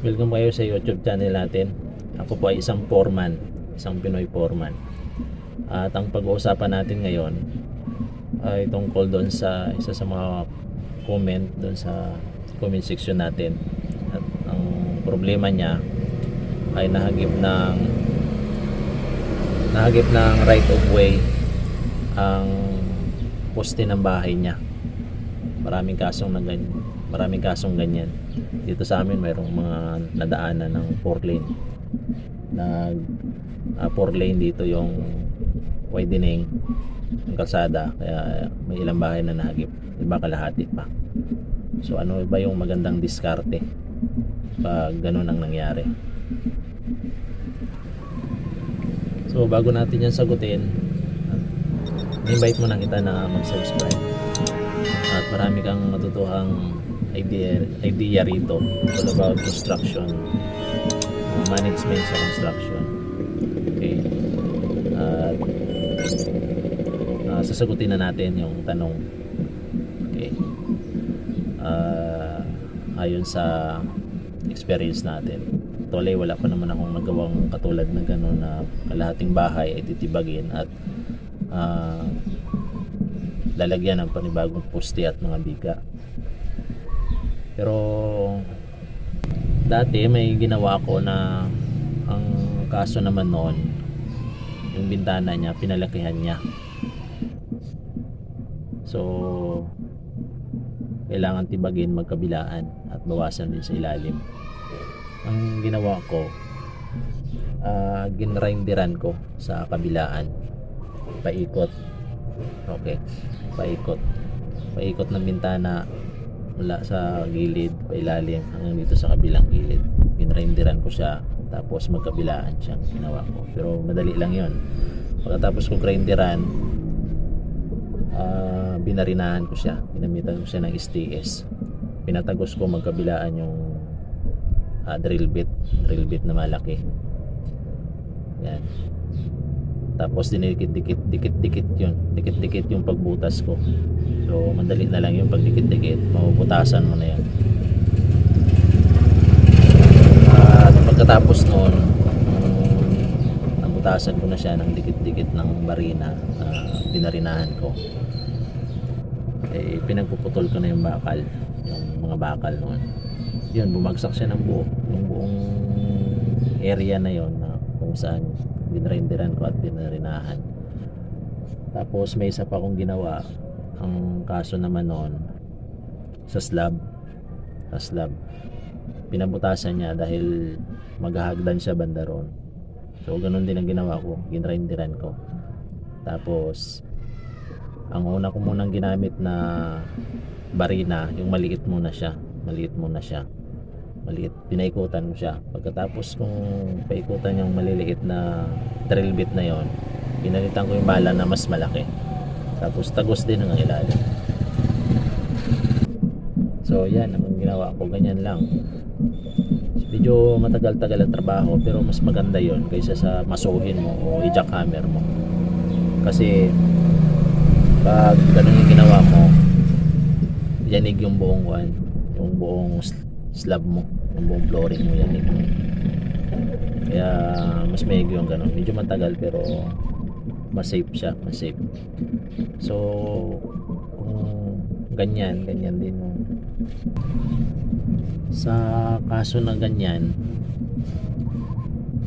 Welcome kayo sa YouTube channel natin. Ako po ay isang foreman, isang Pinoy foreman. At ang pag-uusapan natin ngayon ay tungkol doon sa isa sa mga comment doon sa comment section natin. At ang problema niya ay nahagip ng nahagip ng right of way ang poste ng bahay niya. Maraming kasong na. Maraming kasong ganyan. Dito sa amin mayroong mga nadaanan ng 4 lane. Nag 4 lane dito yung widening ng kalsada kaya may ilang bahay na nahagip. Iba kalahati pa. So ano ba yung magandang diskarte pag ganun ang nangyari? So bago natin yan sagutin, invite mo na kita na mag-subscribe. At marami kang matutuhang idea, idea rito all about construction, uh, management sa construction. Okay. At uh, sasagutin na natin yung tanong. Okay. Uh, ayon sa experience natin. Tuloy wala pa naman akong nagawang katulad ng gano'n na kalahating bahay ay titibagin at ah, lalagyan ng panibagong poste at mga biga. Pero dati may ginawa ko na ang kaso naman noon yung bintana niya pinalakihan niya. So kailangan tibagin magkabilaan at bawasan din sa ilalim. Ang ginawa ko uh, ginrinderan ko sa kabilaan. Paikot. Okay. Paikot. Paikot ng bintana mula sa gilid pailalim hanggang dito sa kabilang gilid. Ginrinderan ko siya tapos magkabilaan siyang ginawa ko. Pero madali lang yon pagkatapos ko grinderan ah, binarinahan ko siya. Ginamitan ko siya ng STS pinatagos ko magkabilaan yung ah, drill bit. Drill bit na malaki. Yan tapos dinikit-dikit dikit-dikit yun. Dikit-dikit yung pagbutas ko. So madali na lang yung pagdikit-dikit. Mabubutasan mo na yan at pagkatapos noon um, nabutasan ko na siya ng dikit-dikit ng barina na binarinahan ko. Eh pinagpuputol ko na yung bakal yung mga bakal noon. Yun bumagsak siya ng buo yung buong area na yon na kung saan binrenderan ko at binarinahan tapos may isa pa akong ginawa. Ang kaso naman noon sa slab. Sa slab. Pinabutasan niya dahil maghahagdan siya banda ron so ganun din ang ginawa ko. Ginrenderan ko. Tapos ang una ko munang ginamit na barina yung maliit muna siya. Maliit muna siya maliit pinaikutan mo siya. Pagkatapos kung paikutan yung maliliit na drill bit na yon pinalitan ko yung bala na mas malaki. Tapos tagos din ang ilalim. So yan ang ginawa ko. Ganyan lang. Medyo matagal-tagal ang trabaho pero mas maganda yon kaysa sa masuhin mo o i-jackhammer mo. Kasi pag ganun yung ginawa mo yanig yung buong kuan yung buong slab mo. Yung buong flooring mo yanig mo kaya mas maigi yung ganun. Medyo matagal pero mas safe siya mas safe so kung ganyan ganyan din sa kaso na ganyan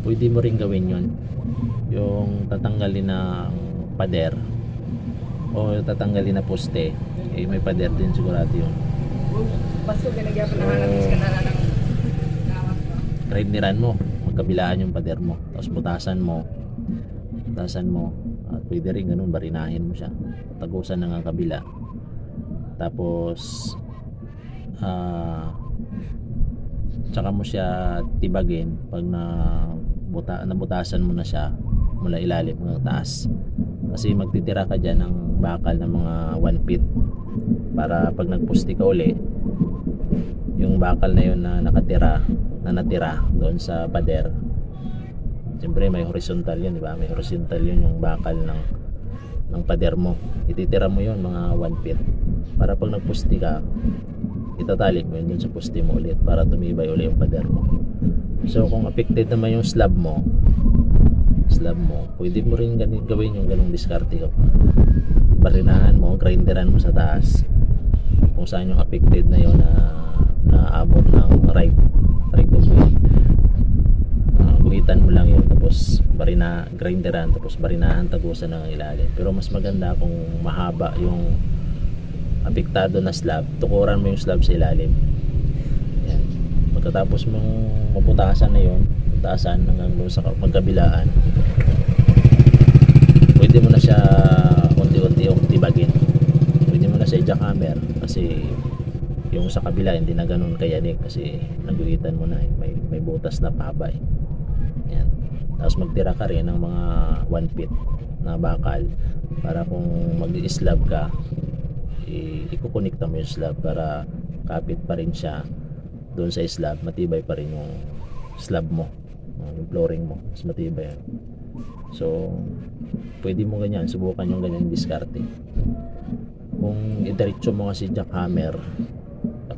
pwede mo rin gawin yon yung tatanggalin ng pader o tatanggalin na poste eh may pader din sigurado yun. Paso binagyan pa naman ng kanala ng gawas ko. grinderan mo magkabilaan yung pader mo tapos butasan mo. Butasan mo. At pwede rin ganun barinahin mo siya. Tagusan na nga kabila. Tapos ah tsaka mo siya tibagin pag na buta, nabutasan mo na siya mula ilalim hanggang taas. Kasi magtitira ka dyan ng bakal ng mga 1 feet. Para pag nagpusti ka uli yung bakal na yun na nakatira na natira doon sa pader. Siyempre may horizontal yun di ba? May horizontal yun yung bakal ng ng pader mo. Ititira mo yun mga 1 feet. Para pag nagpusti ka itatali mo yun sa pusti mo ulit para tumibay ulit yung pader mo. So kung affected naman yung slab mo, slab mo, pwede mo rin ganin, gawin yung ganung diskarte ko. Barinahan mo, grinderan mo sa taas. Kung saan yung affected na yun na naabot ng right, right of way. Uh, guhitan mo lang yun tapos barina, grinderan tapos barinahan tagusan ng ilalim. Pero mas maganda kung mahaba yung apektado na slab, tukuran mo yung slab sa ilalim. Yan. Pagkatapos mong maputasan na yun, putasan hanggang doon sa magkabilaan, pwede mo na siya unti-unti yung tibagin. Pwede mo na siya i-jackhammer kasi yung sa kabila hindi na ganun kayanig kasi naguhitan mo na eh. may, may butas na pahaba eh. Tapos magtira ka rin ng mga 1 feet na bakal para kung mag-slab ka i- ikukonekta mo yung slab para kapit pa rin siya doon sa slab. Matibay pa rin yung slab mo yung flooring mo. Mas matibay yan so pwede mo ganyan. Subukan yung ganyan diskarte. Kung idiretso mo kasi jackhammer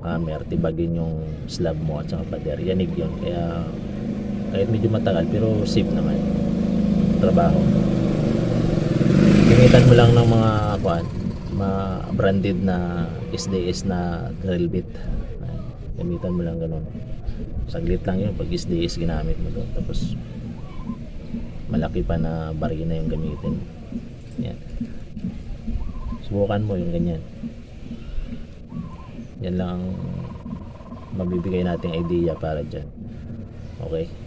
jackhammer tibagin yung slab mo at saka pader yanig yun kaya kahit medyo matagal pero safe naman. Trabaho. Gamitan mo lang ng mga kuan ma branded na SDS na drill bit. Gamitan mo lang ganun. Saglit lang yun pag SDS ginamit mo doon tapos malaki pa na barina yung gamitin. Yan. Subukan mo yung ganyan yan lang ang mabibigay nating idea para dyan. Okay